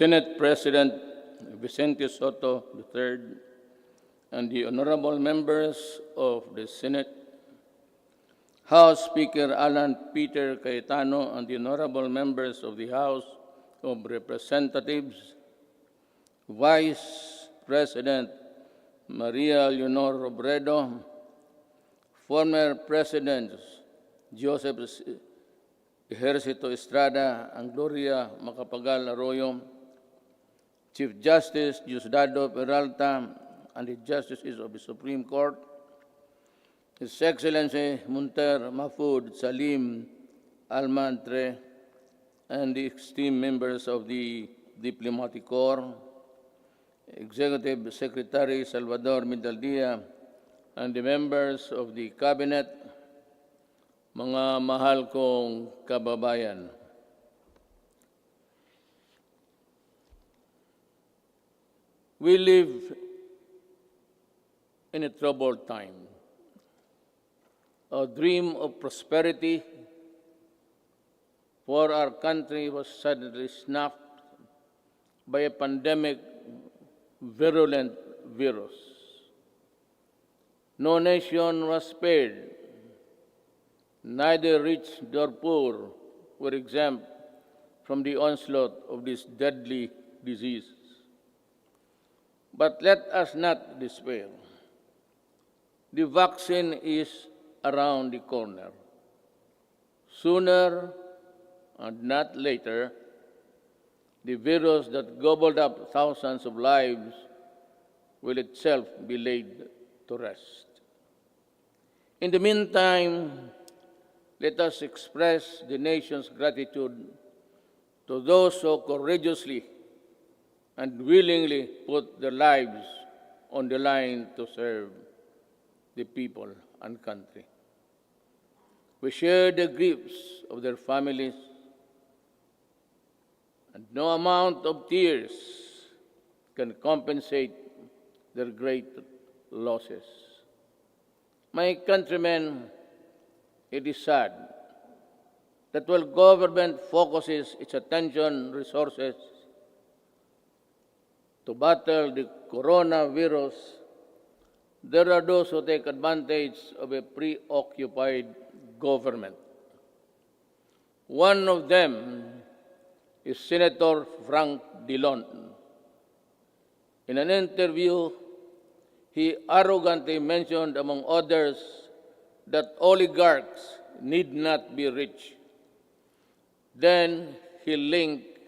Senate President Vicente Soto III, and the honorable members of the Senate, House Speaker Alan Peter Cayetano, and the honorable members of the House of Representatives, Vice President Maria Leonor Robredo, former Presidents Joseph Ejercito Estrada and Gloria Macapagal Arroyo, Chief Justice Diosdado Peralta, and the Justices of the Supreme Court, His Excellency Munter Mahfoud Salim Almantre, and the esteemed members of the Diplomatic Corps, Executive Secretary Salvador Mindaldia, and the members of the Cabinet, mga mahal kong kababayan. We live in a troubled time. A dream of prosperity for our country was suddenly snuffed by a pandemic virulent virus. No nation was spared. Neither rich nor poor were exempt from the onslaught of this deadly disease. But let us not despair. The vaccine is around the corner. Sooner and not later, the virus that gobbled up thousands of lives will itself be laid to rest. In the meantime, let us express the nation's gratitude to those who courageously and willingly put their lives on the line to serve the people and country. We share the griefs of their families, and no amount of tears can compensate their great losses. My countrymen, it is sad that while government focuses its attention resources to battle the coronavirus, there are those who take advantage of a preoccupied government. One of them is Senator Frank Dillon. In an interview, he arrogantly mentioned, among others, that oligarchs need not be rich. Then he linked